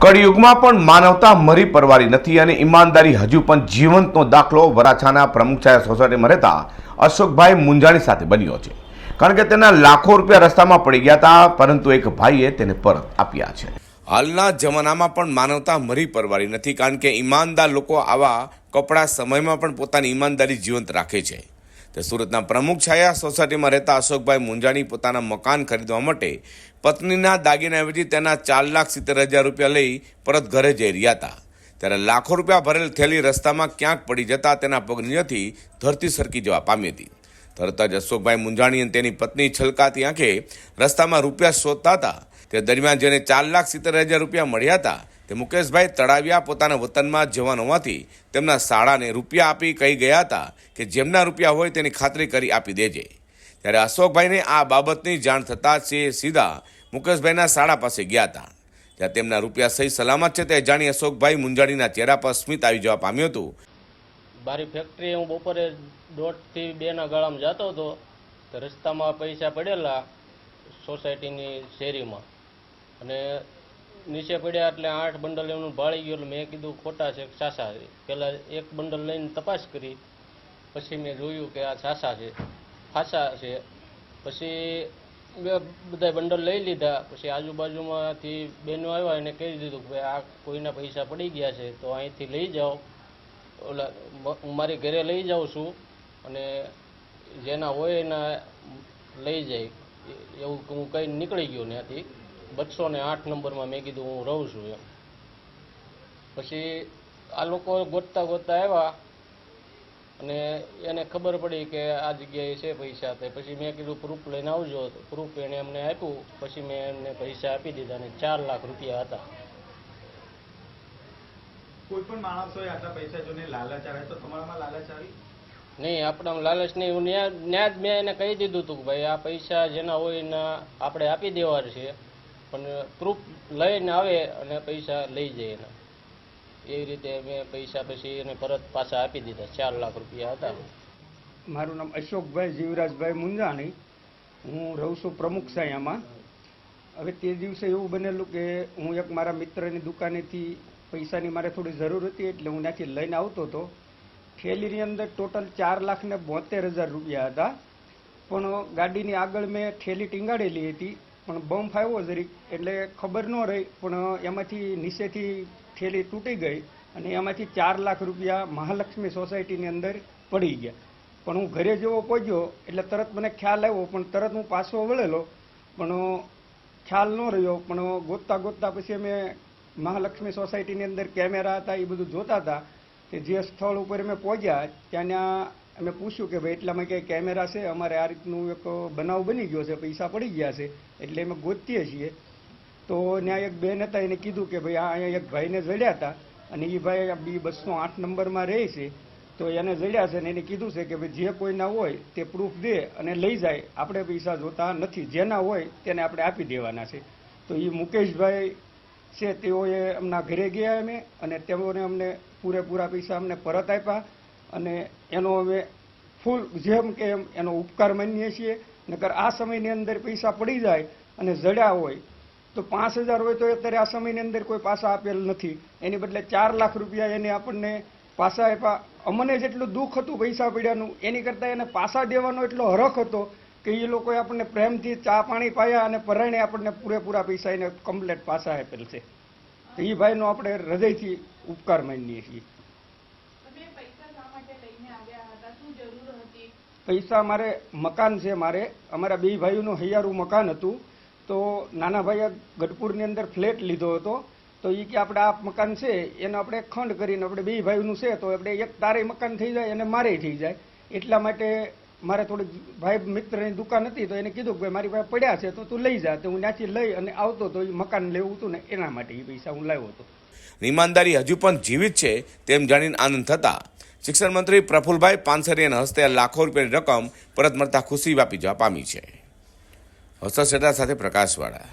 કળિયુગમાં પણ માનવતા મરી પરવારી નથી અને ઈમાનદારી હજુ પણ જીવંતનો દાખલો વરાછાના પ્રમુખ છાયા સોસાયટીમાં રહેતા અશોકભાઈ મુંજાણી સાથે બન્યો છે. કારણ કે તેના લાખો રૂપિયા રસ્તામાં પડી ગયા હતા, પરંતુ એક ભાઈએ તેને પરત આપ્યા છે. હાલના જમાનામાં પણ માનવતા મરી પરવારી નથી, કારણ કે ઈમાનદાર લોકો આવા કપડા સમયમાં પણ પોતાની ઈમાનદારી જીવંત રાખે છે. તે સુરતના પ્રમુખ છાયા સોસાયટીમાં રહેતા અશોકભાઈ મુંજાણી પોતાના મકાન ખરીદવા માટે પત્નીના દાગીના વેચી તેના ચાર લાખ સિત્તેર હજાર રૂપિયા લઈ પરત ઘરે જઈ રહ્યા હતા. ત્યારે લાખો રૂપિયા ભરેલ થેલી રસ્તામાં ક્યાંક પડી જતા તેના પગ નીચેથી ધરતી સરકી જવા પામી હતી. તરત જ અશોકભાઈ મુંજાણી અને તેની પત્ની છલકાતી આંખે રસ્તામાં રૂપિયા શોધતા હતા. તે દરમિયાન જેને ચાર લાખ સિત્તેર હજાર રૂપિયા મળ્યા હતા તે મુકેશભાઈ તળાવિયા પોતાના વતનમાં જવાન હોવાથી તેમના શાળાને રૂપિયા આપી કહી ગયા હતા કે જેમના રૂપિયા હોય તેની ખાતરી કરી આપી દેજે. ત્યારે અશોકભાઈને આ બાબતની જાણ થતાં તે સીધા મુકેશભાઈના શાળા પાસે ગયા હતા. જ્યાં તેમના રૂપિયા સહી સલામત છે તે જાણી અશોકભાઈ મુંજાણીના ચહેરા પર સ્મિત આવી જવા પામ્યું હતું. મારી ફેક્ટરી હું બપોરે દોઢથી બેના ગાળામાં જતો હતો તો રસ્તામાં પૈસા પડેલા સોસાયટીની શેરીમાં. અને નીચે પડ્યા એટલે આઠ બંડલ એમનું ભાળી ગયું એટલે મેં કીધું ખોટા છે છાસા છે. પહેલાં એક બંડલ લઈને તપાસ કરી. પછી મેં જોયું કે આ સાસા છે. ખાસા છે. પછી બે બધા બંડલ લઈ લીધા. પછી આજુબાજુમાંથી બહેનો આવ્યા એને કહી દીધું કે ભાઈ આ કોઈના પૈસા પડી ગયા છે, તો અહીંથી લઈ જાઓ. ઓલા, હું મારી ઘરે લઈ જાઉં છું અને જેના હોય એના લઈ જાય. એવું હું કંઈ નીકળી ગયો ત્યાંથી. બસો ને આઠ નંબરમાં મેં કીધું હું રહું છું એમ. પછી આ લોકો ગોતતા ગોતતા આવ્યા અને એને ખબર પડી કે આ જગ્યાએ છે પૈસા તે. પછી મેં કીધું પ્રૂફ લઈને આવજો. પ્રૂફ એણે અમને આપ્યું. પછી મેં એમને પૈસા આપી દીધા અને ચાર લાખ રૂપિયા હતા. કોઈ પણ માણસોએ આટલા પૈસા જોઈને લાલચ આવે તો તમારામાં લાલચ આવી? નહીં આપણા લાલચ નહીં. હું ન્યા જ મેં એને કહી દીધું હતું કે ભાઈ આ પૈસા જેના હોય એના આપણે આપી દેવા છે પણ પ્રૂફ લઈને આવે અને પૈસા લઈ જાય એના. એવી રીતે મેં પૈસા પછી એને પરત પાછા આપી દીધા, ચાર લાખ રૂપિયા હતા. મારું નામ અશોકભાઈ જીવરાજભાઈ મુંજાણી. હું રહું છું પ્રમુખ સાયામાં હવે તે દિવસે એવું બનેલું કે હું એક મારા મિત્રની દુકાનેથી પૈસાની મારે થોડી જરૂર હતી એટલે હું ત્યાંથી લઈને આવતો હતો. થેલીની અંદર ટોટલ ચાર લાખ ને બોતેર હજાર રૂપિયા હતા. પણ ગાડીની આગળ મેં થેલી ટીંગાડેલી હતી. પણ બમ્પ આવ્યો જરીક એટલે ખબર ન રહી, પણ એમાંથી નીચેથી થેલી તૂટી ગઈ અને એમાંથી ચાર લાખ રૂપિયા મહાલક્ષ્મી સોસાયટીની અંદર પડી ગયા. પણ હું ઘરે જેવો પહોંચ્યો, એટલે તરત મને ખ્યાલ આવ્યો, પણ તરત હું પાછો વળેલો. પણ ખ્યાલ ન રહ્યો, પણ ગોતતા ગોતતા પછી અમે મહાલક્ષ્મી સોસાયટીની અંદર કેમેરા હતા, એ બધું જોતા હતા કે જે સ્થળ ઉપર અમે પહોંચ્યા, ત્યાંના અમે પૂછ્યું કે ભાઈ એટલામાં ક્યાંય કેમેરા છે? અમારે આ રીતનું એક બનાવ બની ગયો છે, પૈસા પડી ગયા છે. એટલે અમે ગોતીએ છીએ. તો ત્યાં એક બેન હતા, એને કીધું કે ભાઈ, આ અહીંયા એક ભાઈને જડ્યા હતા અને એ ભાઈ બી બસો આઠ નંબરમાં રહે છે. તો એને જડ્યા છે ને એને કીધું છે કે ભાઈ, જે કોઈના હોય તે પ્રૂફ દે અને લઈ જાય. આપણે પૈસા જોતા નથી. જેના હોય તેને આપણે આપી દેવાના છે. તો એ મુકેશભાઈ છે, તેઓએ એમના ઘરે ગયા અમે અને તેઓને અમને પૂરેપૂરા પૈસા અમને પરત આપ્યા. અને એનો અમે ફૂલ જેમ કે એમ એનો ઉપકાર માનીએ છીએ. નકર આ સમયની અંદર પૈસા પડી જાય અને જડ્યા હોય, તો પાંચ હજાર હોય તો અત્યારે આ સમયની અંદર કોઈ પાસા આપેલ નથી. એની બદલે ચાર લાખ રૂપિયા એને આપણને પાસા આપ્યા. અમને જેટલું દુઃખ હતું પૈસા પડ્યાનું એની કરતાં એને પાછા દેવાનો એટલો હરખ હતો કે એ લોકોએ આપણને પ્રેમથી ચા પાણી પાયા અને પરાયણે આપણને પૂરેપૂરા પૈસા એને કમ્પ્લેટ પાસા આપેલ છે. તો એ ભાઈનો આપણે હૃદયથી ઉપકાર માનીએ છીએ તમે પૈસા શા માટે લઈને આવ્યા હતા શું જરૂર હતી પૈસા મારે મકાન છે મારે. અમારા બે ભાઈઓનું હૈયારું મકાન હતું. તો નાના ભાઈએ ગઢપુરની અંદર ફ્લેટ લીધો હતો. તો એ કે આપણે આ મકાન છે, એનો આપણે ખંડ કરીને, આપણે બે ભાઈઓનું છે, તો આપણે એક તારે મકાન થઈ જાય અને મારે થઈ જાય. એટલા માટે મારે થોડીક ભાઈ મિત્રની દુકાન હતી તો એને કીધું કે ભાઈ, મારી પાસે પડ્યા છે તો તું લઈ જા. તો હું ત્યાંથી લઈ અને આવતો તો એ મકાન લેવું હતું ને એના માટે એ પૈસા હું લાવ્યો હતો. ઈમાનદારી હજુ પણ જીવિત છે તેમ જાણીને આનંદ થતા શિક્ષણ મંત્રી પ્રફુલભાઈ પાનસરિયાના હસ્તે લાખો રૂપિયાની રકમ પરત મળતા ખુશી વ્યાપી જવા પામી છે. હર્ષદ સાથે પ્રકાશવાળા.